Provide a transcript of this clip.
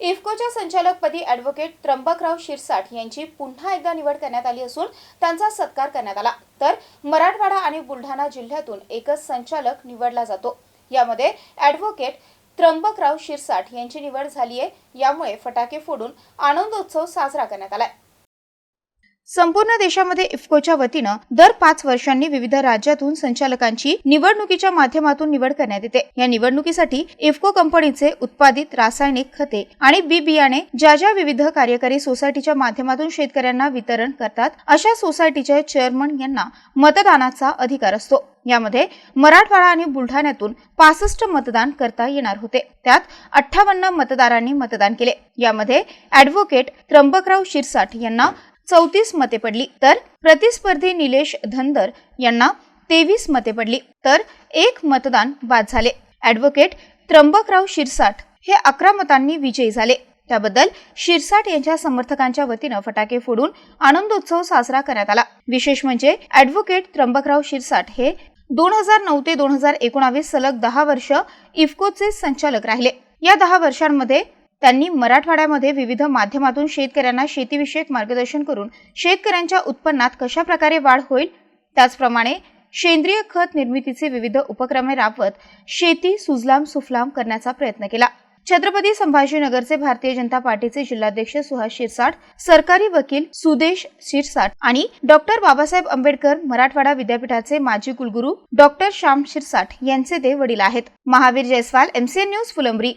इफ्कोच्या संचालकपदी ॲडव्होकेट त्र्यंबकराव शिरसाट यांची पुन्हा एकदा निवड करण्यात आली असून त्यांचा सत्कार करण्यात आला. तर मराठवाडा आणि बुलढाणा जिल्ह्यातून एकच संचालक निवडला जातो. यामध्ये ॲडव्होकेट त्र्यंबकराव शिरसाट यांची निवड झाली आहे यामुळे फटाके फोडून आनंदोत्सव साजरा करण्यात आलाय. संपूर्ण देशामध्ये इफ्कोच्या वतीनं दर पाच वर्षांनी विविध राज्यातून संचालकांची निवडणुकीच्या माध्यमातून निवड करण्यात येते. या निवडणुकीसाठी इफ्को कंपनीचे उत्पादित रासायनिक खते आणि बी बियाणे ज्या ज्या विविध कार्यकारी सोसायटीच्या माध्यमातून शेतकऱ्यांना वितरण करतात अशा सोसायटीच्या चेअरमन यांना मतदानाचा अधिकार असतो. यामध्ये मराठवाडा आणि बुलढाण्यातून पासष्ट मतदान करता येणार होते. त्यात अठ्ठावन्न मतदारांनी मतदान केले. यामध्ये ॲडव्होकेट त्र्यंबकराव शिरसाट यांना चौतीस मते पडली. तर प्रतिस्पर्धी निलेश धनदर यांना तेवीस मते पडली. तर एक मतदान बाद झाले. ॲडव्होकेट त्र्यंबकराव शिरसाट हे अकरा मतांनी विजयी झाले. त्याबद्दल शिरसाट यांच्या समर्थकांच्या वतीनं फटाके फोडून आनंदोत्सव साजरा करण्यात आला. विशेष म्हणजे ॲडव्होकेट त्र्यंबकराव शिरसाट हे दोन हजार नऊ ते दोन हजार एकोणावीस सलग दहा वर्ष इफ्कोचे संचालक राहिले. या दहा वर्षांमध्ये त्यांनी मराठवाड्यामध्ये विविध माध्यमातून शेतकऱ्यांना शेतीविषयक मार्गदर्शन करून शेतकऱ्यांच्या उत्पन्नात कशा प्रकारे वाढ होईल? त्याचप्रमाणे सेंद्रिय खत निर्मितीचे विविध उपक्रमे राबवत शेती सुजलाम सुफलाम करण्याचा प्रयत्न केला. छत्रपती संभाजीनगरचे भारतीय जनता पार्टीचे जिल्हाध्यक्ष सुहास शिरसाट सरकारी वकील सुदेश शिरसाट आणि डॉक्टर बाबासाहेब आंबेडकर मराठवाडा विद्यापीठाचे माजी कुलगुरू डॉक्टर श्याम शिरसाट यांचे ते वडील आहेत. Mahavir Jaiswal MCN news Phulambri.